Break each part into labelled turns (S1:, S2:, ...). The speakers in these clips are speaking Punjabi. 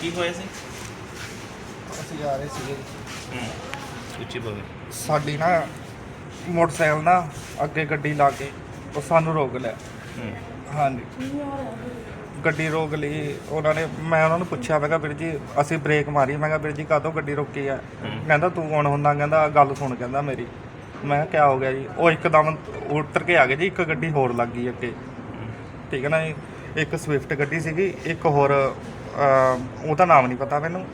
S1: ਕੀ ਹੋਇਆ ਸੀ?
S2: ਅਸੀਂ ਜਾ ਰਹੇ ਸੀਗੇ।
S1: ਹੂੰ ਉੱਚੀ ਬੋਲੇ।
S2: ਸਾਡੀ ਨਾ ਮੋਟਰਸਾਈਕਲ ਨਾ ਅੱਗੇ ਗੱਡੀ ਲਾ ਕੇ ਉਹ ਸਾਨੂੰ ਰੋਕ ਲਿਆ।
S1: ਹੂੰ।
S2: ਹਾਂਜੀ। ਗੱਡੀ ਰੋਕ ਲਈ। ਉਹਨਾਂ ਨੇ ਮੈਂ ਉਹਨਾਂ ਨੂੰ ਪੁੱਛਿਆ ਮੈਂ ਕਿਹਾ ਵੀਰ ਜੀ ਅਸੀਂ ਬ੍ਰੇਕ ਮਾਰੀ। ਮੈਂ ਕਿਹਾ ਵੀਰ ਜੀ ਕਾਹਤੋਂ ਗੱਡੀ ਰੋਕੀ ਆ। ਕਹਿੰਦਾ ਤੂੰ ਕੌਣ ਹੁੰਦਾ? ਕਹਿੰਦਾ ਗੱਲ ਸੁਣ ਕਹਿੰਦਾ ਮੇਰੀ। ਮੈਂ ਕਿਹਾ ਕਿਆ ਹੋ ਗਿਆ ਜੀ? ਉਹ ਇੱਕਦਮ ਉਤਰ ਕੇ ਆ ਗਏ ਜੀ। ਇੱਕ ਗੱਡੀ ਹੋਰ ਲੱਗ ਗਈ ਅੱਗੇ। ਠੀਕ ਹੈ ਨਾ ਜੀ? ਇੱਕ ਸਵਿਫਟ ਗੱਡੀ ਸੀਗੀ। ਇੱਕ ਹੋਰ ਉਹਦਾ ਨਾਮ ਨਹੀਂ ਪਤਾ ਮੈਨੂੰ।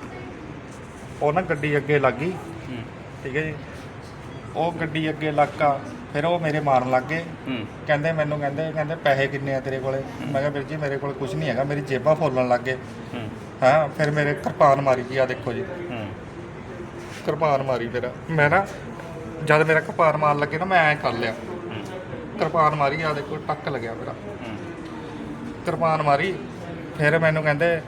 S2: ਉਹ ਨਾ ਗੱਡੀ ਅੱਗੇ ਲੱਗ ਗਈ।
S1: ਹੂੰ।
S2: ਠੀਕ ਹੈ ਜੀ। ਉਹ ਗੱਡੀ ਅੱਗੇ ਲੱਗਾ ਫਿਰ ਉਹ ਮੇਰੇ ਮਾਰਨ ਲੱਗ ਗਏ।
S1: ਹੂੰ।
S2: ਕਹਿੰਦੇ ਮੈਨੂੰ ਕਹਿੰਦੇ ਕਹਿੰਦੇ ਪੈਸੇ ਕਿੰਨੇ ਆ ਤੇਰੇ ਕੋਲੇ? ਮੈਂ ਕਿਹਾ ਵੀਰ ਜੀ ਮੇਰੇ ਕੋਲ ਕੁਝ ਨਹੀਂ ਹੈਗਾ ਮੇਰੀ ਜੇਬਾਂ ਫੋਲਣ ਲੱਗ ਗਏ।
S1: ਹੂੰ।
S2: ਹਾਂ ਫਿਰ ਮੇਰੇ ਕਿਰਪਾਨ ਮਾਰੀ ਜੀ ਆ ਦੇਖੋ ਜੀ।
S1: ਹੂੰ।
S2: ਕਿਰਪਾਨ ਮਾਰੀ ਮੇਰਾ ਮੈਂ ਨਾ ਜਦ ਮੇਰਾ ਕਿਰਪਾਨ ਮਾਰਨ ਲੱਗੇ ਨਾ ਮੈਂ ਐ ਕਰ ਲਿਆ।
S1: ਹੂੰ।
S2: ਕਿਰਪਾਨ ਮਾਰੀ ਆ ਦੇਖੋ ਟੱਕ ਲੱਗਿਆ ਮੇਰਾ।
S1: ਹੂੰ।
S2: ਕਿਰਪਾਨ ਮਾਰੀ ਫਿਰ ਮੈਨੂੰ ਕਹਿੰਦੇ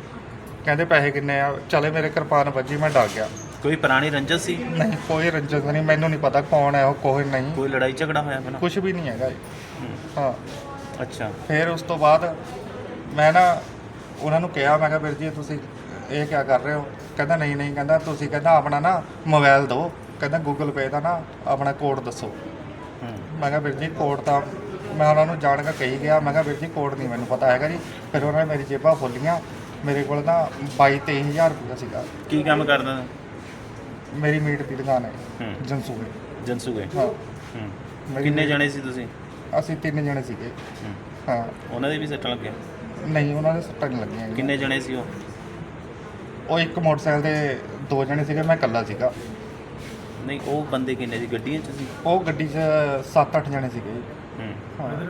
S2: ਕਹਿੰਦੇ ਪੈਸੇ ਕਿੰਨੇ ਆ? ਚਲੇ ਮੇਰੇ ਕਿਰਪਾਨ ਵੱਜੀ ਮੈਂ ਡਰ ਗਿਆ।
S1: ਕੋਈ ਪੁਰਾਣੀ ਰੰਜਸ ਸੀ?
S2: ਨਹੀਂ ਕੋਈ ਰੰਜਨ ਨਹੀਂ ਮੈਨੂੰ ਨਹੀਂ ਪਤਾ ਕੌਣ ਹੈ ਉਹ ਕੋਈ ਨਹੀਂ।
S1: ਕੋਈ ਲੜਾਈ ਝਗੜਾ ਹੋਇਆ ਪਹਿਲਾਂ
S2: ਕੁਝ ਵੀ ਨਹੀਂ ਹੈਗਾ ਜੀ।
S1: ਹੂੰ।
S2: ਹਾਂ।
S1: ਅੱਛਾ।
S2: ਫਿਰ ਉਸ ਤੋਂ ਬਾਅਦ ਮੈਂ ਨਾ ਉਹਨਾਂ ਨੂੰ ਕਿਹਾ ਮੈਂ ਕਿਹਾ ਵੀਰ ਜੀ ਤੁਸੀਂ ਇਹ ਕਿਆ ਕਰ ਰਹੇ ਹੋ? ਕਹਿੰਦਾ ਨਹੀਂ ਨਹੀਂ ਕਹਿੰਦਾ ਤੁਸੀਂ ਕਹਿੰਦਾ ਆਪਣਾ ਨਾ ਮੋਬਾਈਲ ਦਿਓ। ਕਹਿੰਦਾ ਗੂਗਲ ਪੇ ਦਾ ਨਾ ਆਪਣਾ ਕੋਡ ਦੱਸੋ।
S1: ਹੂੰ।
S2: ਮੈਂ ਕਿਹਾ ਵੀਰ ਜੀ ਕੋਡ ਤਾਂ ਮੈਂ ਉਹਨਾਂ ਨੂੰ ਜਾਣ ਕੇ ਕਹੀ ਗਿਆ। ਮੈਂ ਕਿਹਾ ਵੀਰ ਜੀ ਕੋਡ ਨਹੀਂ ਮੈਨੂੰ ਪਤਾ ਹੈਗਾ ਜੀ। ਫਿਰ ਉਹਨਾਂ ਨੇ ਮੇਰੀ ਜੇਬਾਂ ਖੋਲੀਆਂ ਮੇਰੇ ਕੋਲ ਨਾ 22 23000 ਰੁਪਇਆ ਸੀਗਾ।
S1: ਕੀ ਕੰਮ ਕਰਦਾ
S2: ਮੇਰੀ ਮੀਟ ਦੀ ਦੁਕਾਨ ਹੈ
S1: ਹੂੰ।
S2: ਜਨਸੂਏ।
S1: ਜਨਸੂਗੇ
S2: ਹਾਂ।
S1: ਹੂੰ।
S2: ਮੇਰੀ
S1: ਕਿੰਨੇ ਜਣੇ ਸੀ ਤੁਸੀਂ?
S2: ਅਸੀਂ ਤਿੰਨ ਜਣੇ ਸੀਗੇ।
S1: ਹੂੰ।
S2: ਹਾਂ।
S1: ਉਹਨਾਂ ਦੇ ਵੀ ਸੱਟਾਂ ਲੱਗੀਆਂ?
S2: ਨਹੀਂ ਉਹਨਾਂ ਦੇ ਸੱਟਾਂ ਨਹੀਂ ਲੱਗੀਆਂ ਹੈਗੀਆਂ।
S1: ਕਿੰਨੇ ਜਣੇ ਸੀ ਉਹ?
S2: ਉਹ ਇੱਕ ਮੋਟਰਸਾਈਕਲ ਦੇ ਦੋ ਜਣੇ ਸੀਗੇ ਮੈਂ ਇਕੱਲਾ ਸੀਗਾ।
S1: ਨਹੀਂ ਉਹ ਬੰਦੇ ਕਿੰਨੇ ਸੀ? ਗੱਡੀਆਂ 'ਚ ਸੀ?
S2: ਉਹ ਗੱਡੀ 'ਚ 7-8 ਜਣੇ ਸੀਗੇ।
S1: ਹੂੰ।
S2: ਹਾਂ।